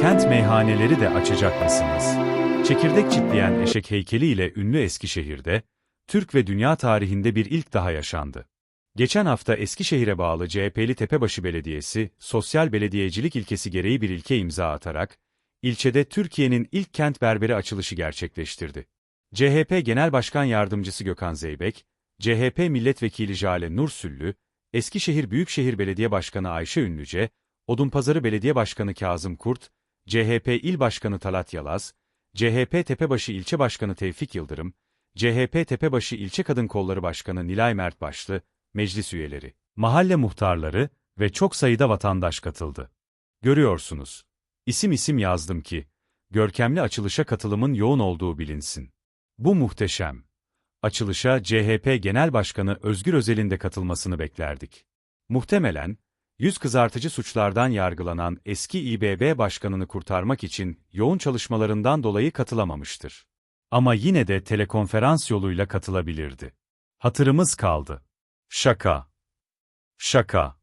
kent meyhaneleri de açacak mısınız? Çekirdek çitleyen eşek heykeliyle ünlü Eskişehir'de, Türk ve dünya tarihinde bir ilk daha yaşandı. Geçen hafta Eskişehir'e bağlı CHP'li Tepebaşı Belediyesi, sosyal belediyecilik ilkesi gereği bir ilke imza atarak, ilçede Türkiye'nin ilk kent berberi açılışı gerçekleştirdi. CHP Genel Başkan Yardımcısı Gökhan Zeybek, CHP Milletvekili Jale Nursüllü, Eskişehir Büyükşehir Belediye Başkanı Ayşe Ünlüce, Odunpazarı Belediye Başkanı Kazım Kurt, CHP İl Başkanı Talat Yalaz, CHP Tepebaşı İlçe Başkanı Tevfik Yıldırım, CHP Tepebaşı İlçe Kadın Kolları Başkanı Nilay Mert Başlı, meclis üyeleri, mahalle muhtarları ve çok sayıda vatandaş katıldı. Görüyorsunuz. İsim isim yazdım ki, görkemli açılışa katılımın yoğun olduğu bilinsin. Bu muhteşem. Açılışa CHP Genel Başkanı Özgür Özel'in de katılmasını beklerdik. Muhtemelen, yüz kızartıcı suçlardan yargılanan eski İBB Başkanını kurtarmak için yoğun çalışmalarından dolayı katılamamıştır. Ama yine de telekonferans yoluyla katılabilirdi. Hatırımız kaldı. Şaka. Şaka.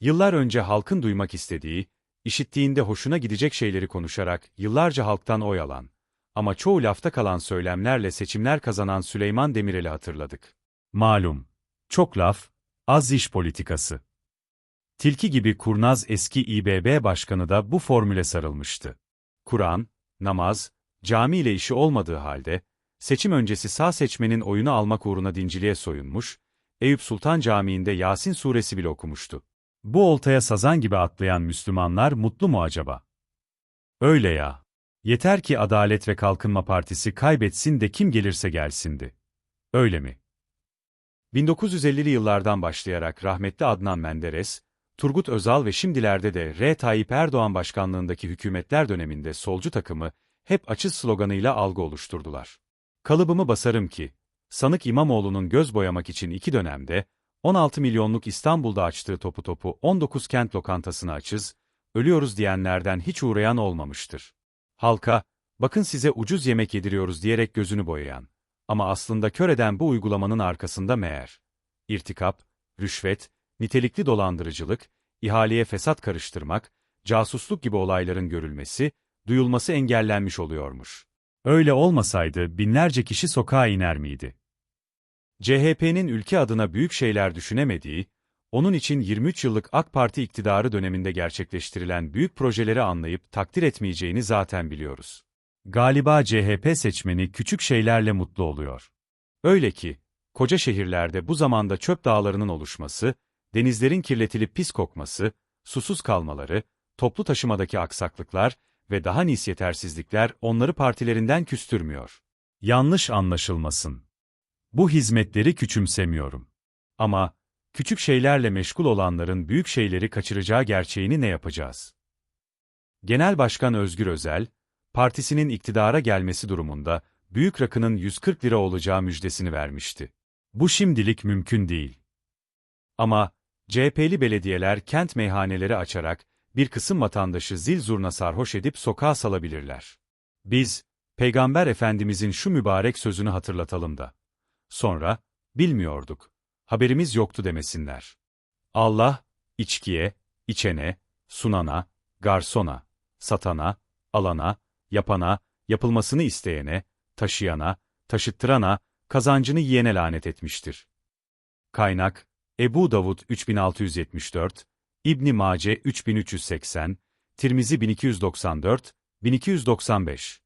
Yıllar önce halkın duymak istediği, işittiğinde hoşuna gidecek şeyleri konuşarak yıllarca halktan oy alan, ama çoğu lafta kalan söylemlerle seçimler kazanan Süleyman Demirel'i hatırladık. Malum, çok laf, az iş politikası. Tilki gibi kurnaz eski İBB başkanı da bu formüle sarılmıştı. Kur'an, namaz, cami ile işi olmadığı halde, seçim öncesi sağ seçmenin oyunu almak uğruna dinciliğe soyunmuş, Eyüp Sultan Camii'nde Yasin suresi bile okumuştu. Bu oltaya sazan gibi atlayan Müslümanlar mutlu mu acaba? Öyle ya. Yeter ki Adalet ve Kalkınma Partisi kaybetsin de kim gelirse gelsindi. Öyle mi? 1950'li yıllardan başlayarak rahmetli Adnan Menderes, Turgut Özal ve şimdilerde de R. Tayyip Erdoğan başkanlığındaki hükümetler döneminde solcu takımı hep açız sloganıyla algı oluşturdular. Kalıbımı basarım ki, Sanık İmamoğlu'nun göz boyamak için iki dönemde, 16 milyonluk İstanbul'da açtığı topu topu 19 kent lokantasını açız, ölüyoruz diyenlerden hiç uğrayan olmamıştır. Halka, bakın size ucuz yemek yediriyoruz diyerek gözünü boyayan. Ama aslında kör eden bu uygulamanın arkasında meğer. İrtikap, rüşvet, nitelikli dolandırıcılık, ihaleye fesat karıştırmak, casusluk gibi olayların görülmesi, duyulması engellenmiş oluyormuş. Öyle olmasaydı binlerce kişi sokağa iner miydi? CHP'nin ülke adına büyük şeyler düşünemediği, onun için 23 yıllık AK Parti iktidarı döneminde gerçekleştirilen büyük projeleri anlayıp takdir etmeyeceğini zaten biliyoruz. Galiba CHP seçmeni küçük şeylerle mutlu oluyor. Öyle ki, koca şehirlerde bu zamanda çöp dağlarının oluşması, denizlerin kirletilip pis kokması, susuz kalmaları, toplu taşımadaki aksaklıklar ve daha nice yetersizlikler onları partilerinden küstürmüyor. Yanlış anlaşılmasın. Bu hizmetleri küçümsemiyorum. Ama, küçük şeylerle meşgul olanların büyük şeyleri kaçıracağı gerçeğini ne yapacağız? Genel Başkan Özgür Özel, partisinin iktidara gelmesi durumunda, büyük rakının 140 lira olacağı müjdesini vermişti. Bu şimdilik mümkün değil. Ama, CHP'li belediyeler kent meyhaneleri açarak, bir kısım vatandaşı zil zurna sarhoş edip sokağa salabilirler. Biz, Peygamber Efendimizin şu mübarek sözünü hatırlatalım da. Sonra, bilmiyorduk, haberimiz yoktu demesinler. Allah, içkiye, içene, sunana, garsona, satana, alana, yapana, yapılmasını isteyene, taşıyana, taşıttırana, kazancını yiyene lanet etmiştir. Kaynak, Ebu Davud 3674, İbni Mace 3380, Tirmizi 1294, 1295